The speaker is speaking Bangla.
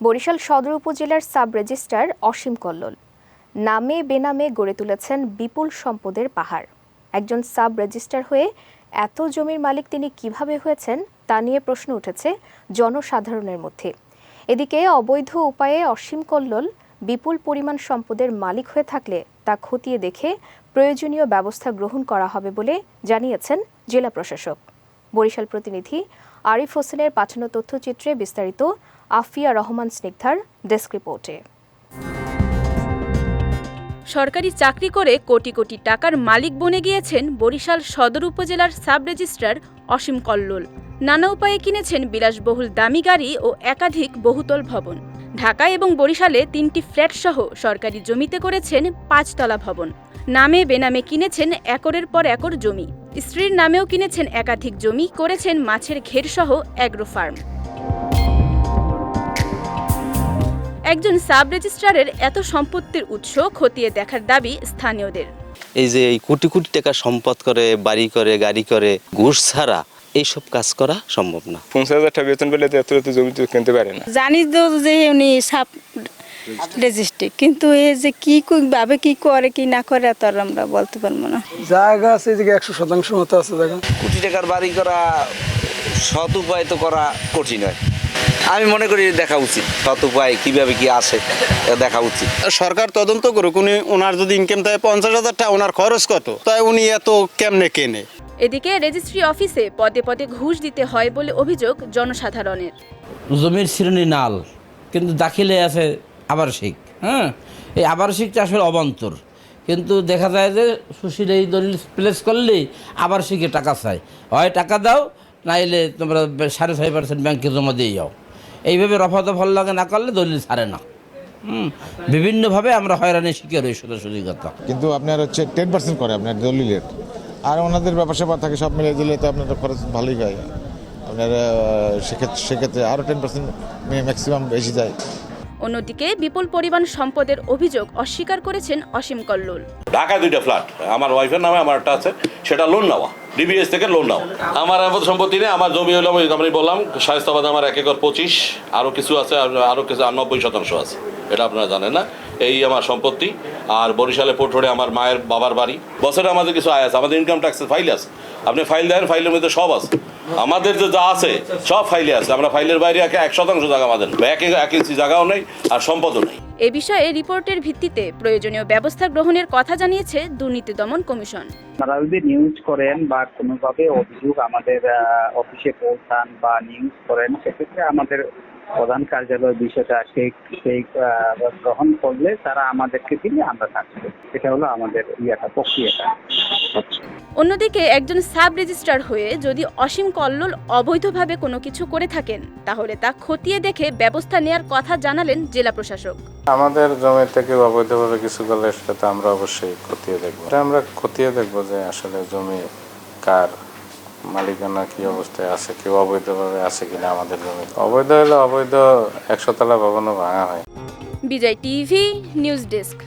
বরিশাল সদর উপজেলার সাব রেজিস্ট্রার অসীম কল্লোল। নামে বেনামে গড়ে তুলেছেন বিপুল সম্পদের পাহাড়। একজন সাব রেজিস্ট্রার হয়ে এত জমির মালিক তিনি কীভাবে হয়েছেন, তা নিয়ে প্রশ্ন উঠেছে জনসাধারণের মধ্যে। এদিকে অবৈধ উপায়ে অসীম কল্লোল বিপুল পরিমাণ সম্পদের মালিক হয়ে থাকলে তা খতিয়ে দেখে প্রয়োজনীয় ব্যবস্থা গ্রহণ করা হবে বলে জানিয়েছেন জেলা প্রশাসক। বরিশাল প্রতিনিধি আরিফ হোসেনের পাঠানো তথ্যচিত্রে বিস্তারিত আফিয়া রহমান স্নিগ্ধার ডেস্ক রিপোর্টে। সরকারি চাকরি করে কোটি কোটি টাকার মালিক বনে গিয়েছেন বরিশাল সদর উপজেলার সাব রেজিস্ট্রার অসীম কল্লোল। নানা উপায়ে কিনেছেন বিলাসবহুল দামি গাড়ি ও একাধিক বহুতল ভবন। ঢাকা এবং বরিশালে তিনটি ফ্ল্যাট সহ সরকারি জমিতে করেছেন পাঁচতলা ভবন। নামে বেনামে কিনেছেন একরের পর একর জমি। স্ত্রীর নামেও কিনেছেন একাধিক জমি করেছেন মাছের ঘের সহ অ্যাগ্রো ফার্ম একজন সাব রেজিস্ট্রারের এত সম্পত্তির উৎস খতিয়ে দেখার দাবি স্থানীয়দের। এই যে এই কোটি কোটি টাকা সম্পদ করে বাড়ি করে গাড়ি করে ঘুষ ছাড়া এইসব কাজ করা সম্ভব না। পঞ্চাশ হাজার টাকা বেতন পেলে এত এত জমি তো কিনতে পারে না। জানি তো যে উনি সাব রেজিস্ট্রি। কিন্তু এই যে কি ভাবে কি করে কি না করে তো আর আমরা বলতে পারব না। জায়গা আছে এদিকে একশো শতাংশ মতো আছে জায়গা। কোটি টাকার বাড়ি করা সৎ উপায় তো করা কঠিন হয়। আমি মনে করি দেখা উচিত সৎ উপায় কীভাবে কি আসে দেখা উচিত। সরকার তদন্ত করুক উনি ওনার যদি ইনকাম থাকে পঞ্চাশ হাজার টাকা ওনার খরচ কত? তাই উনি এত কেমনে কেনে? এদিকে রেজিস্ট্রি অফিসে পদে পদে ঘুষ দিতে হয় বলে অভিযোগ জনসাধারণের। জমির শ্রেণি নাল কিন্তু দাখিলে আছে আবাসিক হ্যাঁ। এই আবাসিকটা আসলে অবান্তর। কিন্তু দেখা যায় যে সুশীল এই দলিল প্লেস করলেই আবাসিকে টাকা চায়। হয় টাকা দাও নাইলে তোমরা সাড়ে ছয় পার্সেন্ট ব্যাংকে জমা দিয়ে যাও। এইভাবে রফা দফল লাগে না করলে দলিল ছাড়ে না। হুম বিভিন্নভাবে আমরা হয়রানির শিকার হই সোজাসুজি কথা। কিন্তু আপনার হচ্ছে টেন পার্সেন্ট করে আপনার দলিলের। আর ওনাদের ব্যাপার স্যাপার থাকে সব মিলিয়ে দিলে তো আপনার খরচ ভালোই হয়। আপনার সেক্ষেত্রে সেক্ষেত্রে আরও টেন পার্সেন্ট ম্যাক্সিমাম বেশি যায়। অন্যদিকে বিপুল পরিমাণ সম্পদের অভিযোগ অস্বীকার করেছেন অসীম কল্লোল। ঢাকায় দুইটা ফ্ল্যাট, আমার ওয়াইফের নামে আমার একটা আছে, সেটা লোন নেওয়া ডিবিএস থেকে লোন নেওয়া। আমার এমন সম্পত্তি নেই, আমার জমি হলো আমি বললাম শায়স্তাবাদ আমার এক একর পঁচিশ আরও কিছু আছে, আর- আরও কিছু নব্বই শতাংশ আছে, এটা আপনারা জানেন না। এই আমার সম্পত্তি, আর বরিশালে পোর্ট রোডে আমার মায়ের বাবার বাড়ি, বছরে আমাদের কিছু আয় আছে, আমাদের ইনকাম ট্যাক্সের ফাইল আছে। আপনি ফাইল দেন ফাইলের মধ্যে সব আছে। আমাদের যে যা আছে সব ফাইলে আছে। আমরা ফাইলের বাইরে এক এক শতাংশ জায়গা আমাদের এক এক ইঞ্চি জায়গাও নেই আর সম্পদও নেই। এ বিষয়ে রিপোর্টের ভিত্তিতে প্রয়োজনীয় ব্যবস্থা গ্রহণের কথা জানিয়েছে দুর্নীতি দমন কমিশন। আপনারা যদি নিউজ করেন বা কোনোভাবে অভিযোগ আমাদের আহ, অফিসে পৌঁছান বা নিউজ করেন সেক্ষেত্রে আমাদের প্রধান কার্যালয় বিষয়টা সেই সেই আহ, গ্রহণ করলে তারা আমাদেরকে দিলে আমরা থাকব। এটা হলো আমাদের ইয়েটা প্রক্রিয়াটা। অন্যদিকে একজন সাব রেজিস্ট্রার হয়ে যদি অসীম কল্লোল অবৈধভাবে কোনো কিছু করে থাকেন তাহলে তা খতিয়ে দেখে ব্যবস্থা নেয়ার কথা জানালেন জেলা প্রশাসক। আমাদের জমি থেকে অবৈধভাবে কিছু করলে সেটা তো আমরা অবশ্যই খতিয়ে দেখব। এটা আমরা খতিয়ে দেখব যে আসলে জমি কার মালিকানা কি অবস্থায় আছে কেউ অবৈধভাবে আছে কিনা আমাদের জমি অবৈধ হলে অবৈধ একশো তলা ভবনও ভাঙা হয়। Bijoy TV news desk.